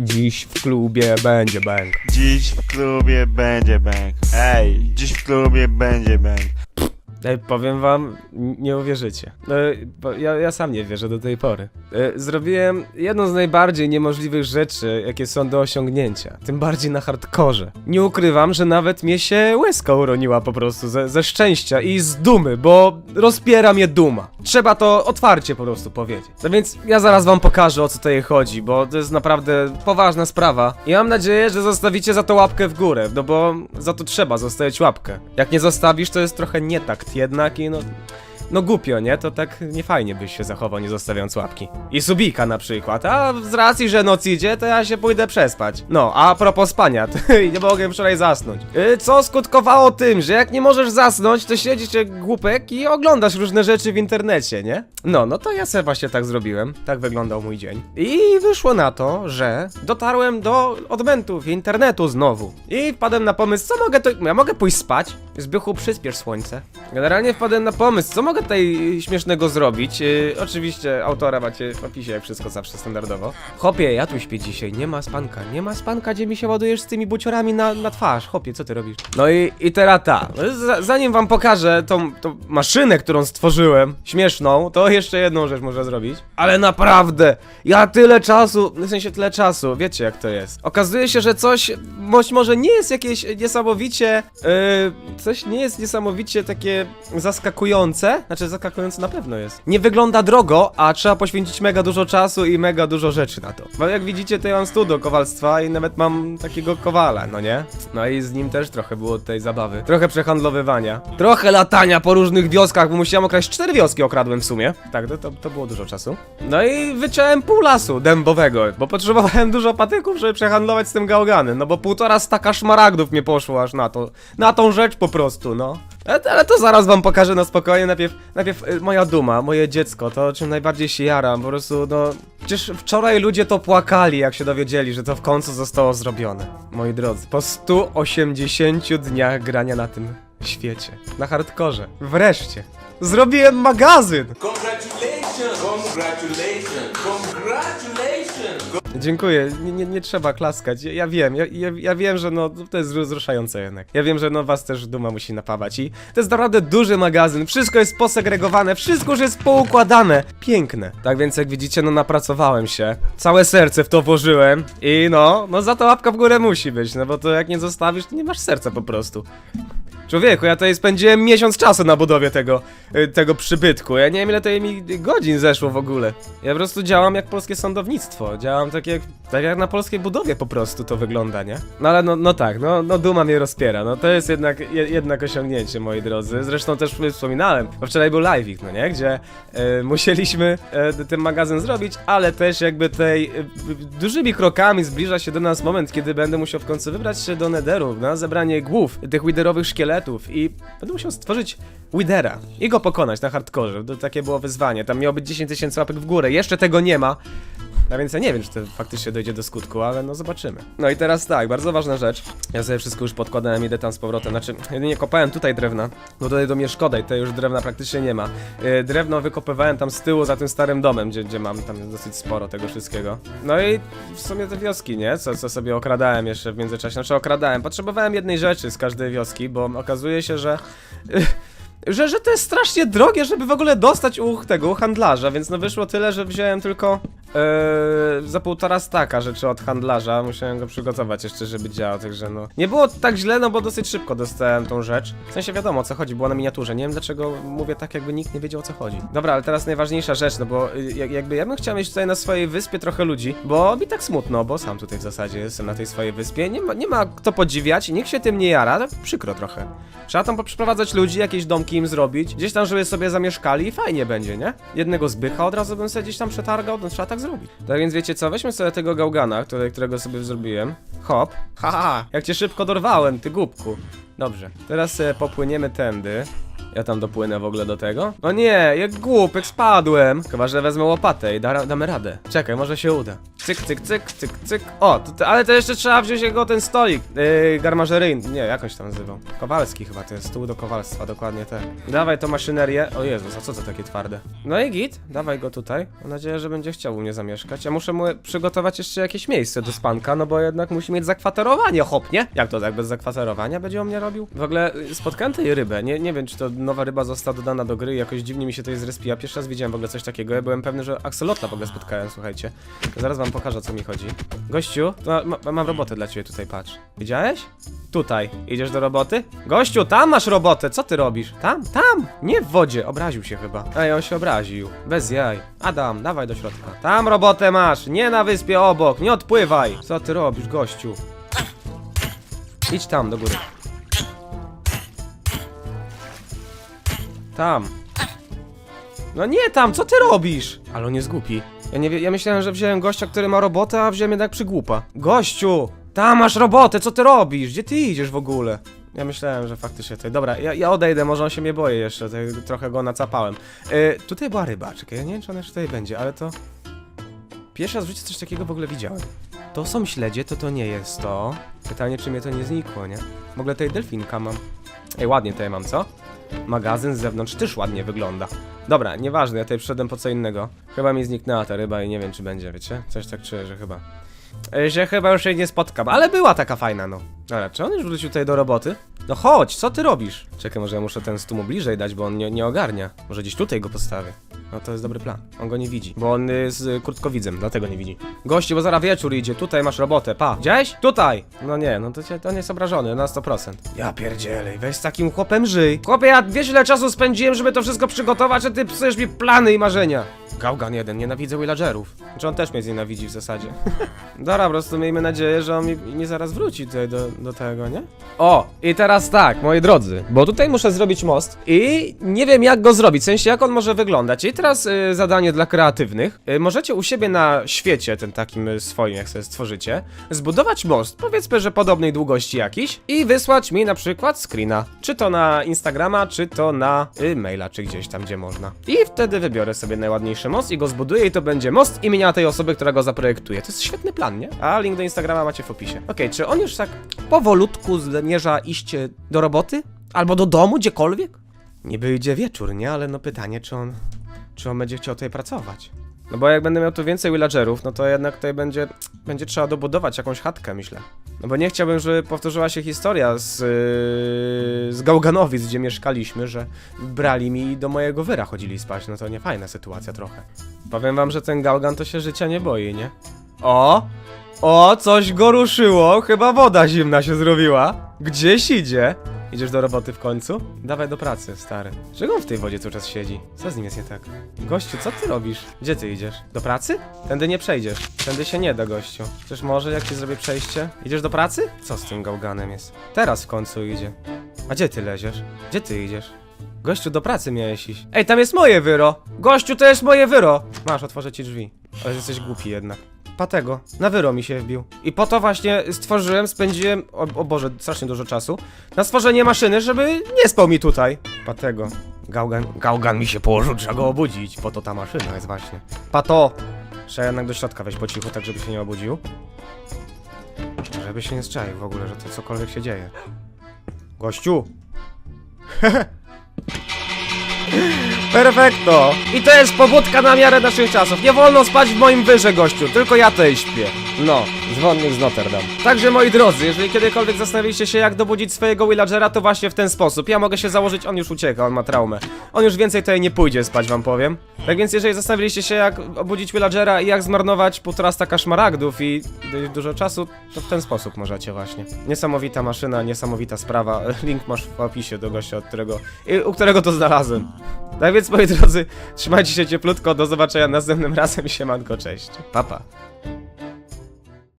Dziś w klubie będzie bang. Dziś w klubie będzie bang. Ej, dziś w klubie będzie bang. Ej, powiem wam, nie uwierzycie. Bo ja, ja sam nie wierzę do tej pory. E, Zrobiłem jedną z najbardziej niemożliwych rzeczy, jakie są do osiągnięcia. Tym bardziej na hardkorze. Nie ukrywam, że nawet mnie się łezka uroniła po prostu ze, ze szczęścia i z dumy, bo rozpiera mnie duma. Trzeba to otwarcie po prostu powiedzieć. No więc ja zaraz wam pokażę o co tutaj chodzi, bo to jest naprawdę poważna sprawa. I mam nadzieję, że zostawicie za to łapkę w górę, no bo za to trzeba zostawić łapkę. Jak nie zostawisz, to jest trochę nie takt jednak i no... No głupio, nie? To tak nie fajnie byś się zachował, nie zostawiając łapki. I subika na przykład, a z racji, że noc idzie, to ja się pójdę przespać. No, a propos spania, to nie mogłem wczoraj zasnąć. Yy, Co skutkowało tym, że jak nie możesz zasnąć, to siedzisz jak głupek i oglądasz różne rzeczy w internecie, nie? No, no to ja sobie właśnie tak zrobiłem. Tak wyglądał mój dzień. I wyszło na to, że dotarłem do odmentów internetu znowu. I wpadłem na pomysł, co mogę to... Ja mogę pójść spać? Zbychu, przyspiesz słońce. Generalnie wpadłem na pomysł, co mogę tutaj śmiesznego zrobić. Yy, oczywiście autora macie w opisie, jak wszystko zawsze standardowo. Chopie, ja tu śpię dzisiaj, nie ma spanka. Nie ma spanka, gdzie mi się ładujesz z tymi buciorami na, na twarz. Chopie, co ty robisz? No i, i teraz ta. Z, zanim wam pokażę tą, tą maszynę, którą stworzyłem, śmieszną, to jeszcze jedną rzecz muszę zrobić. Ale naprawdę, ja tyle czasu, w sensie tyle czasu, wiecie jak to jest. Okazuje się, że coś być może nie jest jakieś niesamowicie, yy, coś nie jest niesamowicie takie zaskakujące, znaczy zaskakujące na pewno jest. Nie wygląda drogo, a trzeba poświęcić mega dużo czasu i mega dużo rzeczy na to. Bo jak widzicie, to ja mam stół do kowalstwa i nawet mam takiego kowala, no nie? No i z nim też trochę było tej zabawy. Trochę przehandlowywania. Trochę latania po różnych wioskach, bo musiałem okraść cztery wioski okradłem w sumie. Tak, to, to, to było dużo czasu. No i wyciąłem pół lasu dębowego, bo potrzebowałem dużo patyków, żeby przehandlować z tym gałganem, no bo półtora staka szmaragdów mnie poszło aż na to. Na tą rzecz po prostu, no. Ale, ale to zaraz wam pokażę na spokojnie. Najpierw, najpierw y, moja duma, moje dziecko, to czym najbardziej się jaram. Po prostu, no. Przecież wczoraj ludzie to płakali, jak się dowiedzieli, że to w końcu zostało zrobione. Moi drodzy, po 180 dniach grania na tym świecie. Na hardkorze. Wreszcie. Zrobiłem magazyn! Congratulations! Congratulations! Dziękuję, nie, nie, nie trzeba klaskać. Ja, ja wiem, ja, ja, ja wiem, że no to jest wzruszające jednak. Ja wiem, że no was też duma musi napawać i to jest naprawdę duży magazyn. Wszystko jest posegregowane, wszystko już jest poukładane. Piękne. Tak więc jak widzicie, no napracowałem się. Całe serce w to włożyłem i no, no za to łapka w górę musi być, no bo to jak nie zostawisz, to nie masz serca po prostu. Człowieku, ja tutaj spędziłem miesiąc czasu na budowie tego, y, tego przybytku. Ja nie wiem ile to mi godzin zeszło w ogóle. Ja po prostu działam jak polskie sądownictwo. Działam tak jak, tak jak na polskiej budowie po prostu to wygląda, nie? No ale no, no tak, no, no duma mnie rozpiera. No to jest jednak, je, jednak osiągnięcie, moi drodzy. Zresztą też wspominałem, bo wczoraj był live'ik, no nie? Gdzie e, musieliśmy e, ten magazyn zrobić, ale też jakby tej e, dużymi krokami zbliża się do nas moment, kiedy będę musiał w końcu wybrać się do Netheru na zebranie głów tych widerowych szkieletów i będę musiał stworzyć widera i go pokonać na hardkorze. To takie było wyzwanie. Tam miało być 10 tysięcy łapek w górę. Jeszcze tego nie ma. A więc ja nie wiem, czy to faktycznie dojdzie do skutku, ale no zobaczymy. No i teraz tak, bardzo ważna rzecz. Ja sobie wszystko już podkładałem, idę tam z powrotem. Znaczy, jedynie kopałem tutaj drewna, bo tutaj do mnie szkoda i tutaj już drewna praktycznie nie ma. Yy, drewno wykopywałem tam z tyłu za tym starym domem, gdzie, gdzie mam tam dosyć sporo tego wszystkiego. No i w sumie te wioski, nie? Co, co sobie okradałem jeszcze w międzyczasie. Znaczy okradałem. Potrzebowałem jednej rzeczy z każdej wioski, bo okazuje się, że... że, że to jest strasznie drogie, żeby w ogóle dostać u tego u handlarza, więc no wyszło tyle, że wziąłem tylko e, za półtora staka rzeczy od handlarza. Musiałem go przygotować jeszcze, żeby działał, także no. Nie było tak źle, no bo dosyć szybko dostałem tą rzecz. W sensie wiadomo o co chodzi, było na miniaturze. Nie wiem dlaczego mówię tak, jakby nikt nie wiedział o co chodzi. Dobra, ale teraz najważniejsza rzecz, no bo y, jak- jakby ja bym chciał mieć tutaj na swojej wyspie trochę ludzi, bo mi tak smutno, bo sam tutaj w zasadzie jestem na tej swojej wyspie. Nie ma, nie ma kto podziwiać, nikt się tym nie jara, ale przykro trochę. Trzeba tam przyprowadzać ludzi, jakieś domki im zrobić, gdzieś tam, żeby sobie zamieszkali i fajnie będzie, nie? Jednego zbycha od razu bym sobie gdzieś tam przetargał, no trzeba tak zrobić. Tak więc wiecie co, weźmy sobie tego gałgana, którego sobie zrobiłem. Hop. Haha, jak cię szybko dorwałem, ty głupku. Dobrze, teraz sobie popłyniemy tędy. Ja tam dopłynę w ogóle do tego. O nie, jak głupek, spadłem. Chyba, że wezmę łopatę i da, damy radę. Czekaj, może się uda. Cyk, cyk, cyk, cyk, cyk. O, to, to, ale to jeszcze trzeba wziąć jego ten stolik. Yy, garmażeryjny. Nie, jakąś tam nazywał. Kowalski chyba, to jest stół do kowalstwa, dokładnie tak. Dawaj tą maszynerię. O Jezus, a co to takie twarde? No i git, dawaj go tutaj. Mam nadzieję, że będzie chciał u mnie zamieszkać. Ja muszę mu przygotować jeszcze jakieś miejsce do spanka, no bo jednak musi mieć zakwaterowanie, hop, nie? Jak to tak, bez zakwaterowania będzie o mnie robił? W ogóle y, spotkałem tej rybę, nie, nie wiem czy to nowa ryba została dodana do gry, jakoś dziwnie mi się to jest zrespiła. Pierwszy raz widziałem w ogóle coś takiego, ja byłem pewny, że Axolotla w ogóle spotkałem, słuchajcie. Zaraz wam pokażę o co mi chodzi. Gościu, ma, ma, mam robotę dla ciebie tutaj, patrz. Widziałeś? Tutaj. Idziesz do roboty? Gościu, tam masz robotę, co ty robisz? Tam, tam! Nie w wodzie, obraził się chyba. Ej, on się obraził. Bez jaj. Adam, dawaj do środka. Tam robotę masz, nie na wyspie obok, nie odpływaj. Co ty robisz, gościu? Idź tam, do góry. Tam. No nie tam, co ty robisz? Ale on jest głupi. Ja nie wie, ja myślałem, że wziąłem gościa, który ma robotę, a wziąłem jednak przygłupa. Gościu! Tam masz robotę, co ty robisz? Gdzie ty idziesz w ogóle? Ja myślałem, że faktycznie tutaj. Dobra, ja, ja odejdę, może on się mnie boję jeszcze, trochę go nacapałem. Yy, tutaj była ryba, czekaj, ja nie wiem, czy ona jeszcze tutaj będzie, ale to... Pierwszy raz w życiu coś takiego w ogóle widziałem. To są śledzie, to to nie jest to. Pytanie, czy mnie to nie znikło, nie? W ogóle tutaj delfinka mam. Ej, ładnie tutaj mam, co? Magazyn z zewnątrz też ładnie wygląda. Dobra, nieważne, ja tutaj przyszedłem po co innego. Chyba mi zniknęła ta ryba i nie wiem, czy będzie, wiecie? Coś tak czuję, że chyba. E, Że chyba już jej nie spotkam, ale była taka fajna, no. Dobra, czy on już wrócił tutaj do roboty? No chodź, co ty robisz? Czekaj, może ja muszę ten stół mu bliżej dać, bo on nie, nie ogarnia. Może gdzieś tutaj go postawię. No to jest dobry plan. On go nie widzi, bo on jest y, krótkowidzem, dlatego nie widzi. Gościu, bo zaraz wieczór idzie, tutaj masz robotę, pa. Gdzieś? Tutaj! No nie, no to, cię, to nie jest obrażony, na 100%. Ja pierdzielej, weź z takim chłopem żyj. Chłopie, ja wiesz ile czasu spędziłem, żeby to wszystko przygotować, a ty psujesz mi plany i marzenia. Gałgan jeden, nienawidzę villagerów. Czy on też mnie nienawidzi w zasadzie. Dobra, po prostu miejmy nadzieję, że on mi nie zaraz wróci tutaj do, do tego, nie? O, i teraz tak, moi drodzy, bo tutaj muszę zrobić most i nie wiem jak go zrobić, w sensie jak on może wyglądać. I teraz y, zadanie dla kreatywnych. Y, możecie u siebie na świecie, tym takim y, swoim, jak sobie stworzycie, zbudować most, powiedzmy, że podobnej długości jakiś i wysłać mi na przykład screena. Czy to na Instagrama, czy to na y, maila, czy gdzieś tam, gdzie można. I wtedy wybiorę sobie najładniejszy most i go zbuduję i to będzie most imienia tej osoby, która go zaprojektuje. To jest świetny plan, nie? A link do Instagrama macie w opisie. Okej, czy on już tak powolutku zamierza iść e, do roboty? Albo do domu, gdziekolwiek? Niby idzie wieczór, nie? Ale no pytanie, czy on... Czy on będzie chciał tutaj pracować? No bo jak będę miał tu więcej villagerów, no to jednak tutaj będzie, będzie trzeba dobudować jakąś chatkę, myślę. No bo nie chciałbym, żeby powtórzyła się historia z, yy, z Gałganowic, gdzie mieszkaliśmy, że brali mi i do mojego wyra chodzili spać. No to nie fajna sytuacja trochę. Powiem wam, że ten Gałgan to się życia nie boi, nie? O! O, coś go ruszyło, chyba woda zimna się zrobiła. Gdzieś idzie. Idziesz do roboty w końcu? Dawaj do pracy, stary. Czego on w tej wodzie cały czas siedzi? Co z nim jest nie tak? Gościu, co ty robisz? Gdzie ty idziesz? Do pracy? Tędy nie przejdziesz. Tędy się nie da, gościu. Czyż może, jak ci zrobię przejście? Idziesz do pracy? Co z tym gałganem jest? Teraz w końcu idzie. A gdzie ty leziesz? Gdzie ty idziesz? Gościu, do pracy miałeś iść. Ej, tam jest moje wyro! Gościu, to jest moje wyro! Masz, otworzę ci drzwi. Ale jesteś głupi jednak. Patego, na wyro mi się wbił. I po to właśnie stworzyłem, spędziłem, o, o Boże, strasznie dużo czasu, na stworzenie maszyny, żeby nie spał mi tutaj. Patego. Gałgan, gałgan mi się położył, trzeba go obudzić. Po to ta maszyna jest właśnie. Pato! Trzeba jednak do środka wejść po cichu, tak żeby się nie obudził. Żeby się nie strzaił w ogóle, że to cokolwiek się dzieje. Gościu! Perfekto! I to jest pobudka na miarę naszych czasów. Nie wolno spać w moim wyrze, gościu, tylko ja tutaj śpię. No, dzwonnik z Notre Dame. Także moi drodzy, jeżeli kiedykolwiek zastanawialiście się jak dobudzić swojego villagera, to właśnie w ten sposób. Ja mogę się założyć, on już ucieka, on ma traumę. On już więcej tutaj nie pójdzie spać, wam powiem. Tak więc jeżeli zastanawialiście się jak obudzić villagera i jak zmarnować półtora staka szmaragdów i dość dużo czasu, to w ten sposób możecie właśnie. Niesamowita maszyna, niesamowita sprawa. Link masz w opisie do gościa, od którego, i- u którego to znalazłem. Tak więc moi drodzy, trzymajcie się cieplutko, do zobaczenia następnym razem, siemanko, cześć. Papa. Pa.